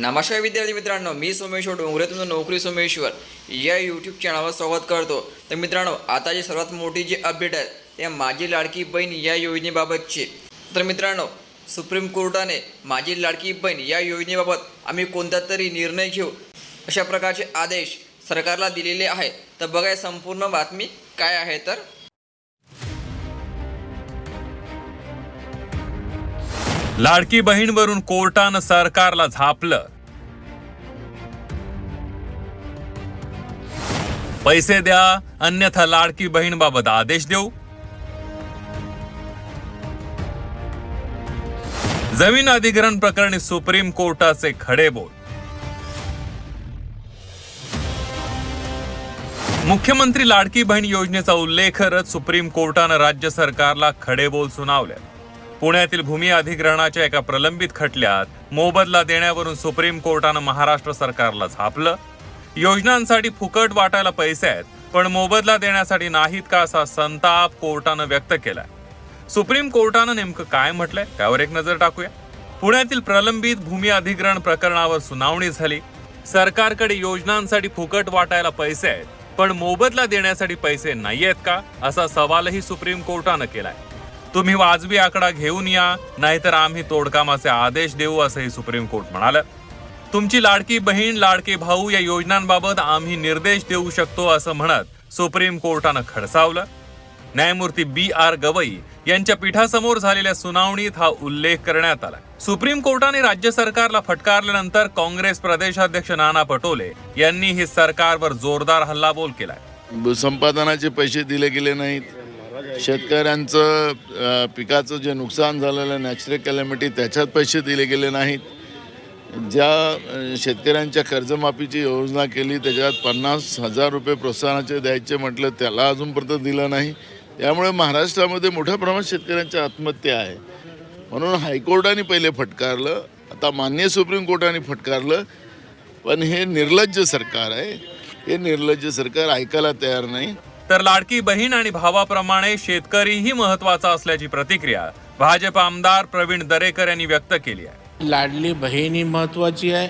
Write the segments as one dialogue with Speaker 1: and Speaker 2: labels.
Speaker 1: नमस्कार विद्यार्थी मित्रांनो मी सोमेश्वर डोंगरे तुमचं नोकरी सोमेश्वर. या यूट्यूब चॅनलवर स्वागत करतो. तर मित्रांनो आता जी सर्वात मोठी जी अपडेट आहे त्या माझी लाडकी बहीण या योजनेबाबतची. तर मित्रांनो सुप्रीम कोर्टाने माझी लाडकी बहीण या योजनेबाबत आम्ही कोणता तरी निर्णय घेऊ अशा प्रकारचे आदेश सरकारला दिलेले आहे. तर बघा संपूर्ण बातमी काय आहे तर
Speaker 2: लाडकी बहीणवरून कोर्टानं सरकारला झापलं. पैसे द्या अन्यथा लाडकी बहीणबाबत आदेश देऊ. जमीन अधिग्रहण प्रकरणी सुप्रीम कोर्टाचे खडे बोल. मुख्यमंत्री लाडकी बहीण योजनेचा उल्लेख करत सुप्रीम कोर्टानं राज्य सरकारला खडेबोल सुनावले. पुण्यातील भूमी अधिग्रहणाच्या एका प्रलंबित खटल्यात मोबदला देण्यावरून सुप्रीम कोर्टानं महाराष्ट्र सरकारला झापलं योजनांसाठी फुकट वाटायला पैसे आहेत पण मोबदला देण्यासाठी नाहीत का असा संताप कोर्टानं व्यक्त केलाय? सुप्रीम कोर्टानं नेमकं काय म्हटलंय? त्यावर एक नजर टाकूया. पुण्यातील प्रलंबित भूमी अधिग्रहण प्रकरणावर सुनावणी झाली. सरकारकडे योजनांसाठी फुकट वाटायला पैसे आहेत पण मोबदला देण्यासाठी पैसे नाही आहेत का? असा सवालही सुप्रीम कोर्टानं केलाय. तुम्ही वाजवी आकडा घेऊन या नाहीतर आम्ही तोडकामाचे आदेश देऊ असंही सुप्रीम कोर्ट म्हणालं. तुमची लाडकी बहीण लाडके भाऊ या योजनांबाबत आम्ही निर्देश देऊ शकतो असं म्हणत सुप्रीम कोर्टानं खडसावलं. न्यायमूर्ती बी आर गवई यांच्या पीठासमोर झालेल्या सुनावणीत हा उल्लेख करण्यात आला. सुप्रीम कोर्टाने राज्य सरकारला फटकारल्यानंतर काँग्रेस प्रदेशाध्यक्ष नाना पटोले यांनीही सरकारवर जोरदार हल्लाबोल केलाय.
Speaker 3: भूसंपादनाचे पैसे दिले गेले नाहीत. शेतकऱ्यांचं पिकाचं जे नुकसान झालेलं नॅचरल कॅलॅमिटी त्याच्यात पैसे दिले गेले नाहीत. ज्या शेतकऱ्यांच्या कर्जमाफीची योजना केली त्याच्यात पन्नास हजार रुपये प्रोत्साहनाचे द्यायचे म्हटलं त्याला अजूनपर्यंत दिलं नाही. त्यामुळे महाराष्ट्रामध्ये मोठ्या प्रमाणात शेतकऱ्यांच्या आत्महत्या आहे. म्हणून हायकोर्टाने पहिले फटकारलं आता मान्य सुप्रीम कोर्टाने फटकारलं पण हे निर्लज्ज सरकार आहे. हे निर्लज्ज सरकार ऐकायला तयार नाही.
Speaker 2: तर लाडकी बहीण आणि भावाप्रमाणे शेतकरीही महत्त्वाचा असल्याची प्रतिक्रिया भाजप आमदार प्रवीण दरेकर यांनी व्यक्त केली आहे.
Speaker 4: लाडली बहीणही महत्त्वाची आहे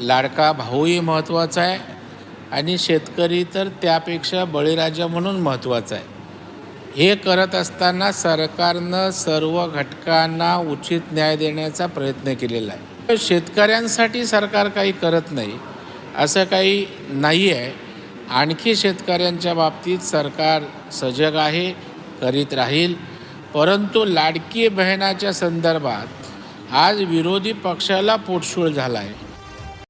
Speaker 4: लाडका भाऊही महत्त्वाचा आहे आणि शेतकरी तर त्यापेक्षा बळीराजा म्हणून महत्त्वाचा आहे. हे करत असताना सरकारनं सर्व घटकांना उचित न्याय देण्याचा प्रयत्न केलेला आहे. शेतकऱ्यांसाठी सरकार काही करत नाही असं काही नाही आहे आणखी शेतकऱ्यांच्या बाबतीत सरकार सजग आहे करीत राहील. परंतु लाडकी बहिणाच्या संदर्भात आज विरोधी पक्षाला पोटशूळ झाला आहे